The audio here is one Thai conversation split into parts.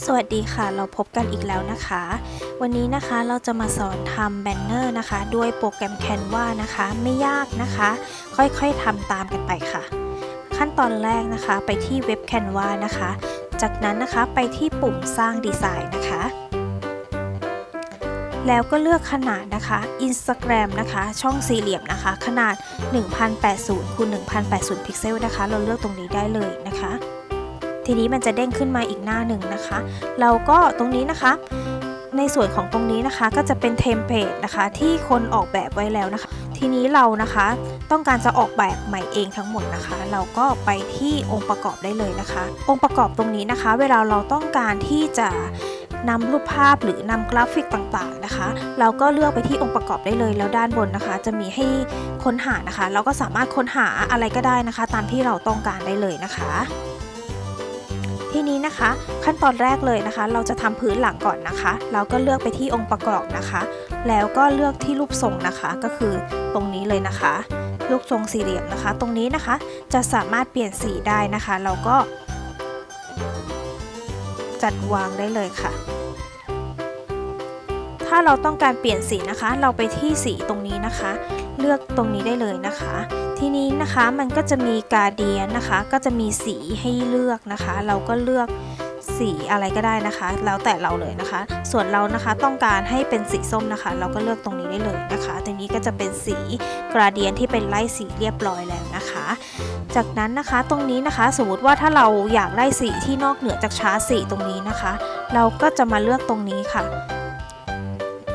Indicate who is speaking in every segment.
Speaker 1: สวัสดีค่ะ เราพบกันอีกแล้วนะคะ วันนี้นะคะเราจะมาสอนทำแบนเนอร์นะคะ ด้วยโปรแกรม Canva นะคะ ไม่ยากนะคะ ค่อยๆทำตามกันไปค่ะ ขั้นตอนแรกนะคะไปที่เว็บ Canva นะคะ จากนั้นนะคะไปที่ปุ่มสร้างดีไซน์นะคะ แล้วก็เลือกขนาดนะคะ Instagram นะคะ ช่องสี่เหลี่ยมนะคะ ขนาด 1080คูณ1080 พิกเซลนะคะ เราเลือกตรงนี้ได้เลยนะคะ ทีนี้มันจะเด้งขึ้นมาอีกหน้าหนึ่งนะคะ เราก็ตรงนี้นะคะ ในส่วนของตรงนี้นะคะก็จะเป็นเทมเพลตนะคะ ที่คนออกแบบไว้แล้วนะคะ ทีนี้เรานะคะต้องการจะออกแบบใหม่เองทั้งหมดนะคะ เราก็ไปที่องค์ประกอบได้เลยนะคะ องค์ประกอบตรงนี้นะคะ เวลาเราต้องการที่จะนำรูปภาพหรือนำกราฟิกต่างๆนะคะ เราก็เลือกไปที่องค์ประกอบได้เลยแล้วด้านบนนะคะ จะมีให้ค้นหานะคะ เราก็สามารถค้นหาอะไรก็ได้นะคะ ตามที่เราต้องการได้เลยนะคะ ทีนี้นะคะ ขั้นตอนแรกเลยนะคะ เราจะทำพื้นหลังก่อนนะคะ เราก็เลือกไปที่องค์ประกอบนะคะ แล้วก็เลือกที่รูปทรงนะคะ ก็คือตรงนี้เลยนะคะ รูปทรงสี่เหลี่ยมนะคะ ตรงนี้นะคะจะสามารถเปลี่ยนสีได้นะคะ เราก็จัดวางได้เลยค่ะ ถ้าเราต้องการเปลี่ยนสีนะคะ เราไปที่สีตรงนี้นะคะ เลือกตรงนี้ได้เลยนะคะ ทีนี้นะคะมันก็จะมีกาเดียนนะคะ ก็จะมีสีให้เลือกนะคะ เราก็เลือกสีอะไรก็ได้นะคะ แล้วแต่เราเลยนะคะ ส่วนเรานะคะต้องการให้เป็นสีส้มนะคะ เราก็เลือกตรงนี้ได้เลยนะคะตรงนี้ก็จะเป็นสีกราเดียนที่เป็นไล่สีเรียบร้อยแล้วนะคะ จากนั้นนะคะตรงนี้นะคะสมมติว่าถ้าเราอยากได้สีที่นอกเหนือจากชาร์ตสีตรงนี้นะคะ เราก็จะมาเลือกตรงนี้ค่ะ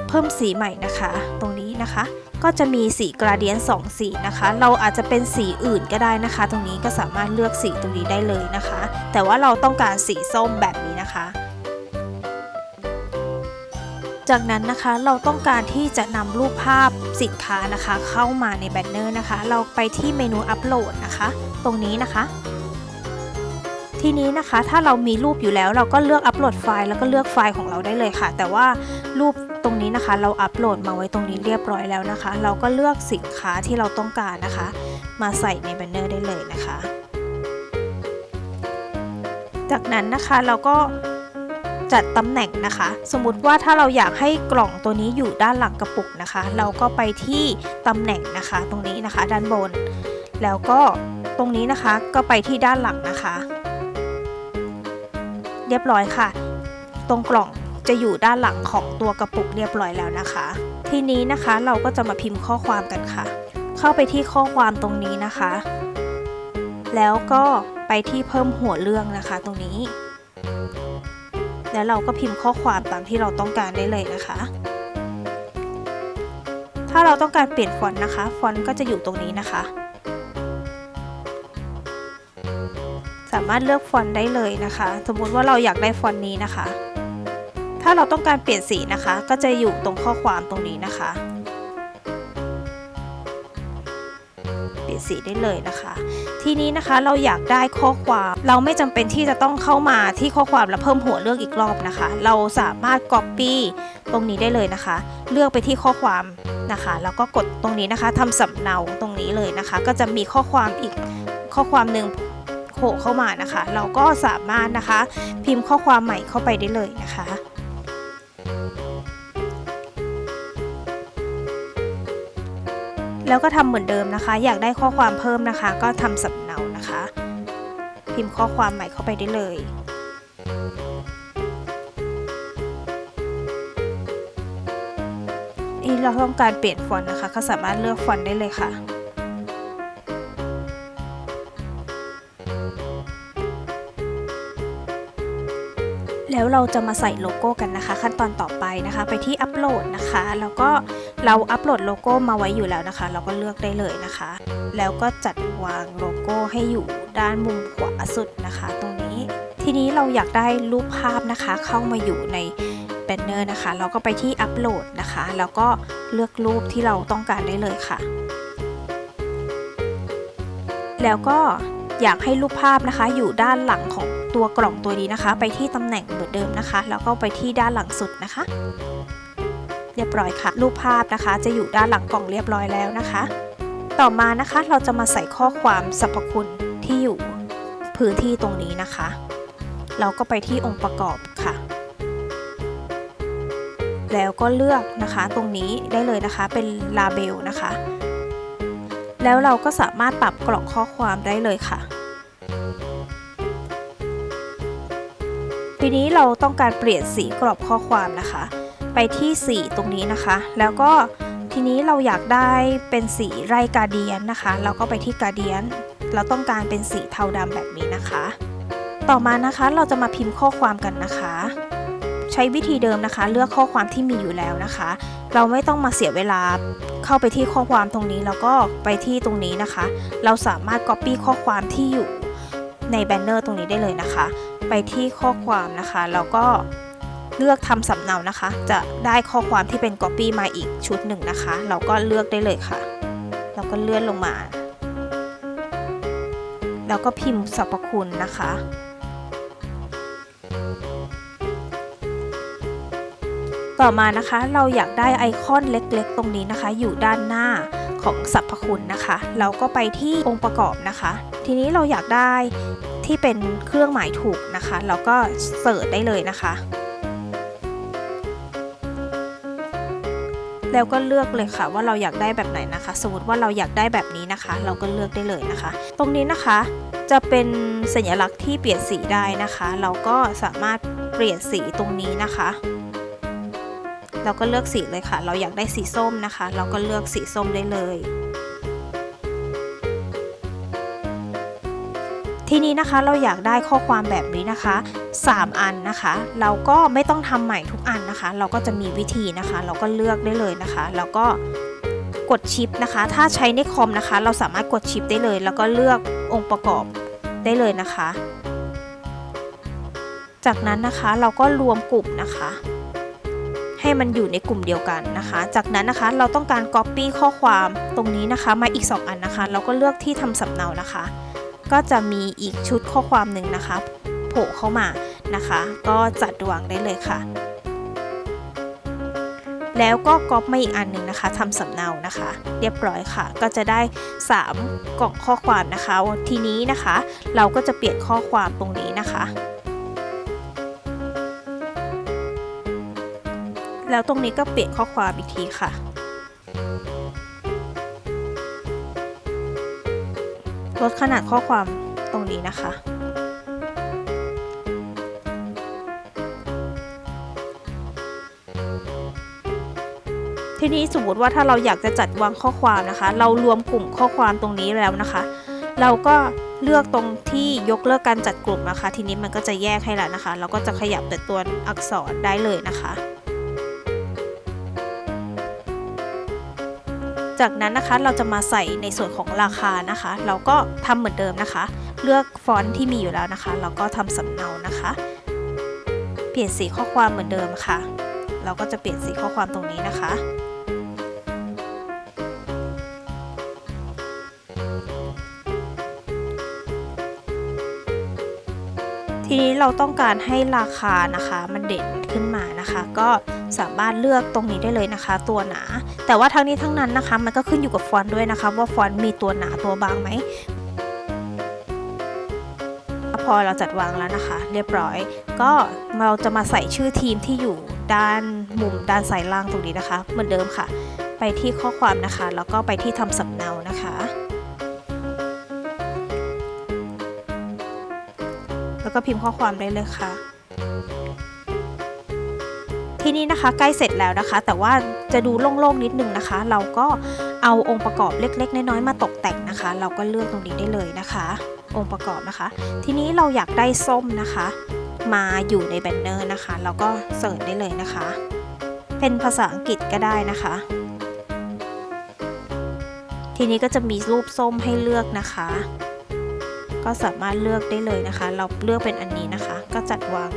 Speaker 1: เพิ่มสีใหม่นะคะ ตรงนี้นะคะ ก็จะมีสีกราเดียน2สีนะคะ เราอาจจะเป็นสีอื่นก็ได้นะคะ ตรงนี้ก็สามารถเลือกสีตรงนี้ได้เลยนะคะ แต่ว่าเราต้องการสีส้มแบบนี้นะคะ จากนั้นนะคะเราต้องการที่จะนำรูปภาพสินค้านะคะ เข้ามาในแบนเนอร์นะคะ เราไปที่เมนูอัปโหลดนะคะ ตรงนี้นะคะทีนี้นะคะถ้าเรามีรูปอยู่แล้วเราก็เลือกอัปโหลดไฟล์แล้วก็เลือกไฟล์ของเราได้เลยค่ะ แต่ว่ารูป รงนี้นะคะ เราอัปโหลดมาไว้ตรงนี้เรียบร้อยแล้วนะคะ เราก็เลือกสินค้าที่เราต้องการนะคะ มาใส่ในแบนเนอร์ได้เลยนะคะ จากนั้นนะคะเราก็จัดตำแหน่งนะคะ สมมุติว่าถ้าเราอยากให้กล่องตัวนี้อยู่ด้านหลังกระปุกนะคะ เราก็ไปที่ตำแหน่งนะคะ ตรงนี้นะคะ ด้านบน แล้วก็ตรงนี้นะคะก็ไปที่ด้านหลังนะคะ เรียบร้อยค่ะ ตรงกล่อง จะอยู่ด้านหลังของตัวกระปุกเรียบร้อยแล้วนะคะ ทีนี้นะคะเราก็จะมาพิมพ์ข้อความกันค่ะ เข้าไปที่ข้อความตรงนี้นะคะ แล้วก็ไปที่เพิ่มหัวเรื่องนะคะตรงนี้ แล้วเราก็พิมพ์ข้อความตามที่เราต้องการได้เลยนะคะ ถ้าเราต้องการเปลี่ยนฟอนต์นะคะ ฟอนต์ก็จะอยู่ตรงนี้นะคะ สามารถเลือกฟอนต์ได้เลยนะคะ สมมุติว่าเราอยากได้ฟอนต์นี้นะคะ ถ้าเราต้องการเปลี่ยนสีนะคะ ก็จะอยู่ตรงข้อความตรงนี้นะคะ เปลี่ยนสีได้เลยนะคะ ทีนี้นะคะเราอยากได้ข้อความเราไม่จำเป็นที่จะต้องเข้ามาที่ข้อความแล้วเพิ่มหัวเลือกอีกรอบนะคะ เราสามารถ Copy ตรงนี้ได้เลยนะคะ เลือกไปที่ข้อความนะคะแล้วก็กดตรงนี้นะคะทำสำเนาตรงนี้เลยนะคะ ก็จะมีข้อความอีกข้อความหนึ่งโผล่เข้ามานะคะ เราก็สามารถนะคะ พิมพ์ข้อความใหม่เข้าไปได้เลยนะคะ แล้วก็ทำเหมือนเดิมนะคะ อยากได้ข้อความเพิ่มนะคะ ก็ทำสำเนานะคะ พิมพ์ข้อความใหม่เข้าไปได้เลยนี่เราต้องการเปลี่ยนฟอนต์นะคะ ก็สามารถเลือกฟอนต์ได้เลยค่ะ แล้วเราจะมาใส่โลโก้กันนะคะ ขั้นตอนต่อไปนะคะ ไปที่อัปโหลดนะคะ แล้วก็เราอัปโหลดโลโก้มาไว้อยู่แล้วนะคะ เราก็เลือกได้เลยนะคะ แล้วก็จัดวางโลโก้ให้อยู่ด้านมุมขวาสุดนะคะ ตรงนี้ ทีนี้เราอยากได้รูปภาพนะคะ เข้ามาอยู่ในแบนเนอร์นะคะ เราก็ไปที่อัปโหลดนะคะ แล้วก็เลือกรูปที่เราต้องการได้เลยค่ะ แล้วก็อยากให้รูปภาพนะคะ อยู่ด้านหลังของ ตัวกล่องตัวนี้นะคะ ไปที่ตำแหน่งเหมือนเดิมนะคะ แล้วก็ไปที่ด้านหลังสุดนะคะ เรียบร้อยค่ะ รูปภาพนะคะ จะอยู่ด้านหลังกล่องเรียบร้อยแล้วนะคะ ต่อมานะคะเราจะมาใส่ข้อความสรรพคุณที่อยู่พื้นที่ตรงนี้นะคะ เราก็ไปที่องค์ประกอบค่ะ แล้วก็เลือกนะคะตรงนี้ได้เลยนะคะเป็นลาเบลนะคะ แล้วเราก็สามารถปรับกล่องข้อความได้เลยค่ะ ทีนี้เราต้องการเปลี่ยนสีกรอบข้อความนะคะ ไปที่สีตรงนี้นะคะ แล้วก็ทีนี้เราอยากได้เป็นสีไรกาเดียนนะคะ เราก็ไปที่กาเดียน เราต้องการเป็นสีเทาดำแบบนี้นะคะ ต่อมานะคะเราจะมาพิมพ์ข้อความกันนะคะ ใช้วิธีเดิมนะคะ เลือกข้อความที่มีอยู่แล้วนะคะ เราไม่ต้องมาเสียเวลาเข้าไปที่ข้อความตรงนี้แล้วก็ไปที่ตรงนี้นะคะ เราสามารถ Copy ข้อความที่อยู่ในแบนเนอร์ตรงนี้ได้เลยนะคะ ไปที่ข้อความนะคะแล้วก็เลือกทำสำเนานะคะ จะได้ข้อความที่เป็น Copy มาอีกชุดหนึ่งนะคะ เราก็เลือกได้เลยค่ะแล้วก็เลื่อนลงมา แล้วก็พิมพ์สรรพคุณนะคะ ต่อมานะคะเราอยากได้ไอคอนเล็กๆ ตรงนี้นะคะ อยู่ด้านหน้าของสรรพคุณนะคะ เราก็ไปที่องค์ประกอบนะคะ ทีนี้เราอยากได้ ที่เป็นเครื่องหมายถูกนะคะเราก็เสิร์ชได้เลยนะคะ แล้วก็เลือกเลยค่ะว่าเราอยากได้แบบไหนนะคะ สมมติว่าเราอยากได้แบบนี้นะคะ เราก็เลือกได้เลยนะคะ ตรงนี้นะคะจะเป็นสัญลักษณ์ที่เปลี่ยนสีได้นะคะ เราก็สามารถเปลี่ยนสีตรงนี้นะคะ เราก็เลือกสีเลยค่ะ เราอยากได้สีส้มนะคะ เราก็เลือกสีส้มได้เลย ทีนี้นะคะเราอยากได้ข้อความแบบนี้นะคะ 3 อันนะคะ เราก็ไม่ต้องทำใหม่ทุกอันนะคะ เราก็จะมีวิธีนะคะ เราก็เลือกได้เลยนะคะ แล้วก็กดชิปนะคะ ถ้าใช้ในคอมนะคะ เราสามารถกดชิปได้เลย แล้วก็เลือกองค์ประกอบได้เลยนะคะ จากนั้นนะคะเราก็รวมกลุ่มนะคะ ให้มันอยู่ในกลุ่มเดียวกันนะคะ จากนั้นนะคะเราต้องการ Copy ข้อความตรงนี้นะคะมาอีก 2 อันนะคะ เราก็เลือกที่ทำสำเนานะคะ ก็จะมีอีกชุดข้อความหนึ่งนะคะ โผล่เข้ามานะคะ ก็จัดวางได้เลยค่ะ แล้วก็ก๊อปมาอีกอันหนึ่งนะคะทำสำเนานะคะ เรียบร้อยค่ะ ก็จะได้ 3 กล่องข้อความนะคะ ทีนี้นะคะ เราก็จะเปลี่ยนข้อความตรงนี้นะคะแล้วตรงนี้ก็เปลี่ยนข้อความอีกทีค่ะ ลดขนาดข้อความตรงนี้นะคะ ทีนี้สมมติว่าถ้าเราอยากจะจัดวางข้อความนะคะ เรารวมกลุ่มข้อความตรงนี้แล้วนะคะ เราก็เลือกตรงที่ยกเลิกการจัดกลุ่มนะคะ ทีนี้มันก็จะแยกให้แล้วนะคะ เราก็จะขยับแต่ตัวอักษรได้เลยนะคะ จากนั้นนะคะเราจะมาใส่ในส่วนของราคานะคะ เราก็ทำเหมือนเดิมนะคะ เลือกฟอนต์ที่มีอยู่แล้วนะคะเราก็ทำสำเนานะคะ เปลี่ยนสีข้อความเหมือนเดิมค่ะ เราก็จะเปลี่ยนสีข้อความตรงนี้นะคะทีนี้เราต้องการให้ราคานะคะมันเด่นขึ้นมานะคะ ก็ สามารถเลือกตรงนี้ได้เลยนะคะ ตัวหนา แต่ว่าทั้งนี้ทั้งนั้นนะคะ มันก็ขึ้นอยู่กับฟอนต์ด้วยนะคะ ว่าฟอนต์มีตัวหนาตัวบางไหมพอเราจัดวางแล้วนะคะ เรียบร้อย ก็เราจะมาใส่ชื่อทีมที่อยู่ด้านมุมด้านซ้ายล่างตรงนี้นะคะ เหมือนเดิมค่ะ ไปที่ข้อความนะคะ แล้วก็ไปที่ทำสำเนานะคะ แล้วก็พิมพ์ข้อความได้เลยค่ะ ที่นี้นะคะใกล้เสร็จแล้วนะคะ แต่ว่าจะดูโล่งๆนิดนึงนะคะ เราก็เอาองค์ประกอบเล็ก ๆ น้อยๆมาตกแต่งนะคะ เราก็เลือกตรงนี้ได้เลยนะคะ องค์ประกอบนะคะ ทีนี้เราอยากได้ส้มนะคะ มาอยู่ในแบนเนอร์นะคะ เราก็เสิร์ชได้เลยนะคะ เป็นภาษาอังกฤษก็ได้นะคะ ทีนี้ก็จะมีรูปส้มให้เลือกนะคะก็สามารถเลือกได้เลยนะคะ เราเลือกเป็นอันนี้นะคะ ก็จัดวาง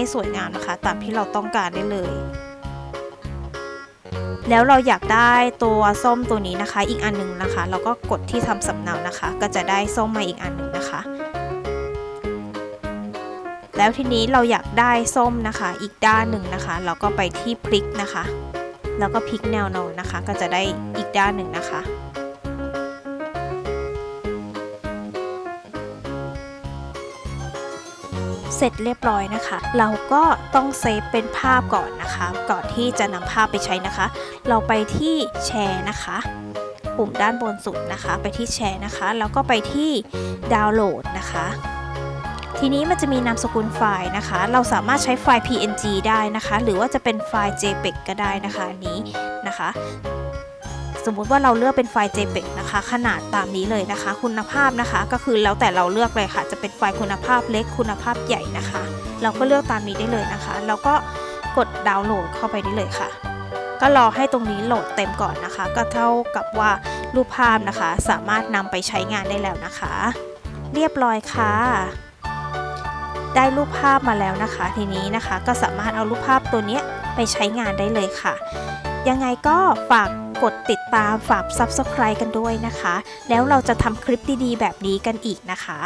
Speaker 1: ให้สวยงามนะคะ ตามที่เราต้องการได้เลย แล้วเราอยากได้ตัวส้มตัวนี้นะคะ อีกอันหนึงนะคะ เราก็กดที่ทำสำเนานะคะ ก็จะได้ส้มมาอีกอันหนึ่งนะคะ แล้วทีนี้เราอยากได้ส้มนะคะ อีกด้านหนึ่งนะคะ เราก็ไปที่พลิกนะคะ แล้วก็พลิกแนวนอนนะคะ ก็จะได้อีกด้านหนึ่งนะคะ เสร็จเรียบร้อยนะคะ เราก็ต้องเซฟเป็นภาพก่อนนะคะ ก่อนที่จะนำภาพไปใช้นะคะ เราไปที่แชร์นะคะ ปุ่มด้านบนสุดนะคะ ไปที่แชร์นะคะ แล้วก็ไปที่ดาวน์โหลดนะคะทีนี้มันจะมีนามสกุลไฟล์นะคะ เราสามารถใช้ไฟล์ PNG ได้นะคะ หรือว่าจะเป็นไฟล์ JPEG ก็ได้นะคะนี้นะคะ สมมุติว่าเราเลือกเป็นไฟล์ JPEG นะคะ ขนาดตามนี้เลยนะคะ คุณภาพนะคะ ก็คือแล้วแต่เราเลือกเลยค่ะ จะเป็นไฟล์คุณภาพเล็กคุณภาพใหญ่นะคะ เราก็เลือกตามนี้ได้เลยนะคะ แล้วก็กดดาวน์โหลดเข้าไปได้เลยค่ะ ก็รอให้ตรงนี้โหลดเต็มก่อนนะคะ ก็เท่ากับว่ารูปภาพนะคะ สามารถนำไปใช้งานได้แล้วนะคะ เรียบร้อยค่ะได้รูปภาพมาแล้วนะคะ ทีนี้นะคะก็สามารถเอารูปภาพตัวนี้ไปใช้งานได้เลยค่ะ ยังไงก็ฝาก กดติดตามฝาก Subscribe กันด้วยนะคะ แล้วเราจะทำคลิปดีๆ แบบนี้กันอีกนะคะ